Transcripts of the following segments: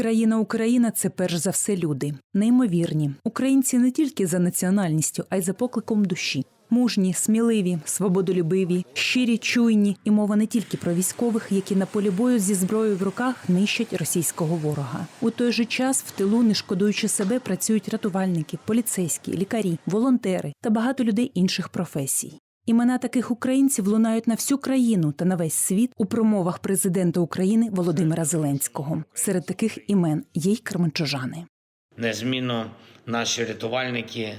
Країна Україна це перш за все люди, неймовірні. Українці не тільки за національністю, а й за покликом душі. Мужні, сміливі, свободолюбиві, щирі, чуйні, і мова не тільки про військових, які на полі бою зі зброєю в руках нищать російського ворога. У той же час в тилу, не шкодуючи себе, працюють рятувальники, поліцейські, лікарі, волонтери та багато людей інших професій. Імена таких українців лунають на всю країну та на весь світ у промовах президента України Володимира Зеленського. Серед таких імен є й кременчужани. Незмінно наші рятувальники,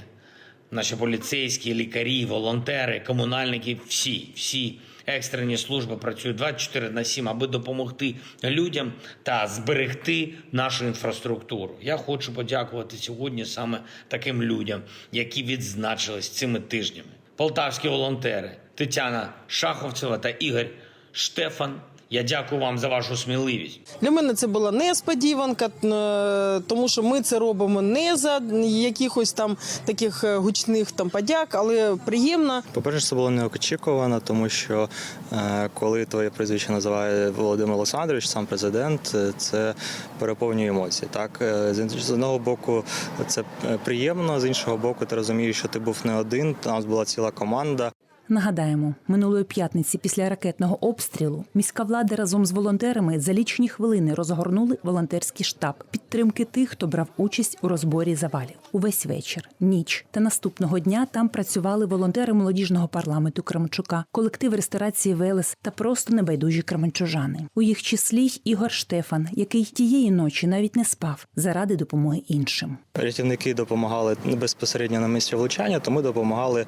наші поліцейські, лікарі, волонтери, комунальники, всі, всі екстрені служби працюють 24 на 7, аби допомогти людям та зберегти нашу інфраструктуру. Я хочу подякувати сьогодні саме таким людям, які відзначились цими тижнями. Полтавські волонтери Тетяна Шаховцева та Ігор Штефан. Я дякую вам за вашу сміливість. Для мене це була несподіванка, е, тому що ми це робимо не за якихось там таких е, гучних там подяк, але приємно. По-перше, це було неочікувано, тому що е, коли твоє прізвище називає Володимир Олександрович, сам президент, це переповнює емоції. Так з одного боку, це приємно, з іншого боку, ти розумієш, що ти був не один. Там була ціла команда. Нагадаємо, минулої п'ятниці після ракетного обстрілу міська влада разом з волонтерами за лічні хвилини розгорнули волонтерський штаб підтримки тих, хто брав участь у розборі завалів. Увесь вечір, ніч та наступного дня там працювали волонтери молодіжного парламенту Кременчука, колектив ресторації Велес та просто небайдужі кременчужани. У їх числі й Ігор Штефан, який тієї ночі навіть не спав заради допомоги іншим. Рятівники допомагали безпосередньо на місці влучання, то ми допомагали е,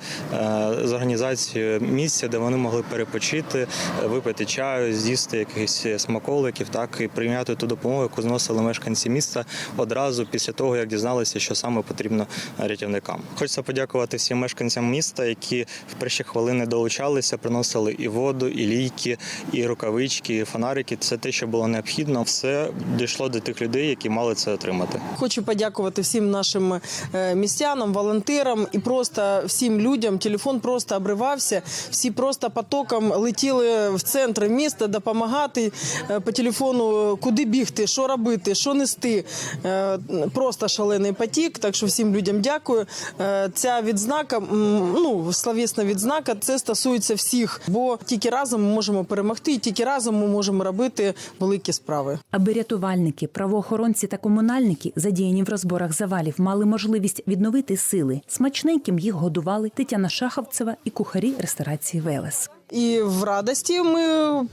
з організацією місця, де вони могли перепочити, е, випити чаю, з'їсти якихось смаколиків, так і прийняти ту допомогу, яку зносили мешканці міста одразу після того, як дізналися, що саме потрібно рятівникам. Хочеться подякувати всім мешканцям міста, які в перші хвилини долучалися, приносили і воду, і ліки, і рукавички, і фонарики. Це те, що було необхідно. Все дійшло до тих людей, які мали це отримати. Хочу подякувати всім нашим е, містянам, волонтерам і просто всім людям. Телефон просто обривався. Всі просто потоком летіли в центр міста допомагати е, по телефону, куди бігти, що робити, що нести. Е, Просто шалений потік. Так що всім людям дякую. Е, Ця відзнака, ну словесна відзнака, це стосується всіх, бо тільки разом ми можемо перемогти, і тільки разом ми можемо робити великі справи. Аби рятувальники, правоохоронці та комунальники, задіяні в розборах завалів, мали можливість відновити сили. Смачненьким їх годували Тетяна Шаховцева і кухарі ресторації Велес. І в радості ми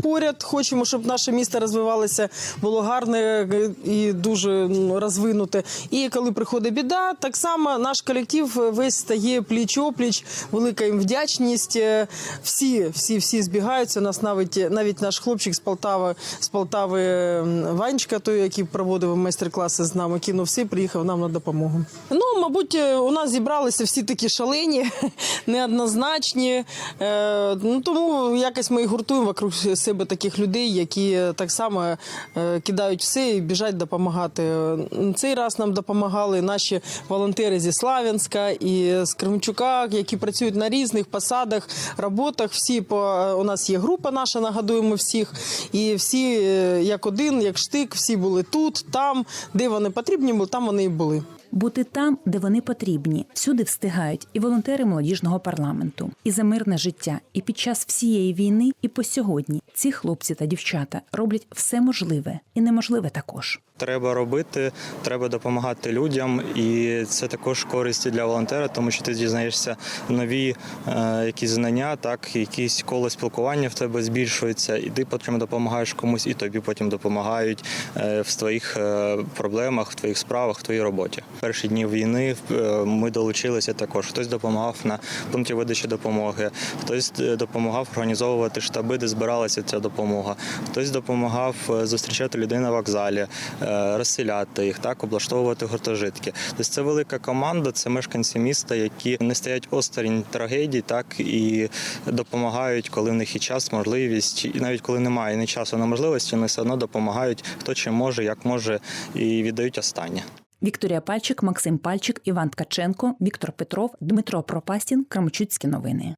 поряд хочемо, щоб наше місто розвивалося, було гарне і дуже ну, розвинуте. І коли приходить біда, так само наш колектив весь стає пліч опліч, велика їм вдячність. Е, Всі, всі, всі збігаються. У нас навіть навіть наш хлопчик з Полтави, з Полтави м, Ванечка, той, який проводив майстер-класи з нами, кинув всі, приїхав нам на допомогу. Ну, мабуть, у нас зібралися всі такі шалені, неоднозначні. Е, Ну тому якось ми і гуртуємо вокруг себе таких людей, які так само е, кидають все і біжать допомагати. Е, Цей раз нам допомагали наші волонтери зі Славянська і з Кременчука, які працюють на різних посадах, роботах. Всі по у нас є група наша, нагадуємо всіх. І всі е, як один, як штик, всі були тут, там, де вони потрібні були, там вони і були. Бути там, де вони потрібні, всюди встигають і волонтери молодіжного парламенту, і за мирне життя. І під час всієї війни, і по сьогодні ці хлопці та дівчата роблять все можливе і неможливе також. Треба робити, треба допомагати людям, і це також користь для волонтера, тому що ти дізнаєшся нові е, якісь знання, так якісь коло спілкування в тебе збільшується, і ти потім допомагаєш комусь, і тобі потім допомагають е, в твоїх е, проблемах, в твоїх справах, в твоїй роботі. Перші дні війни е, ми долучилися також. Хтось допомагав на пункті видачі допомоги, хтось е, допомагав організовувати штаби, де збиралася ця допомога. Хтось допомагав е, зустрічати людей на вокзалі, розселяти їх, так облаштовувати гуртожитки. Тобто це велика команда, це мешканці міста, які не стоять осторонь трагедій, так і допомагають, коли в них є час, можливість, і навіть коли немає ні часу, ні можливості, вони все одно допомагають хто чим може, як може, і віддають останнє. Вікторія Пальчик, Максим Пальчик, Іван Ткаченко, Віктор Петров, Дмитро Пропастін, Крамчуцькі новини.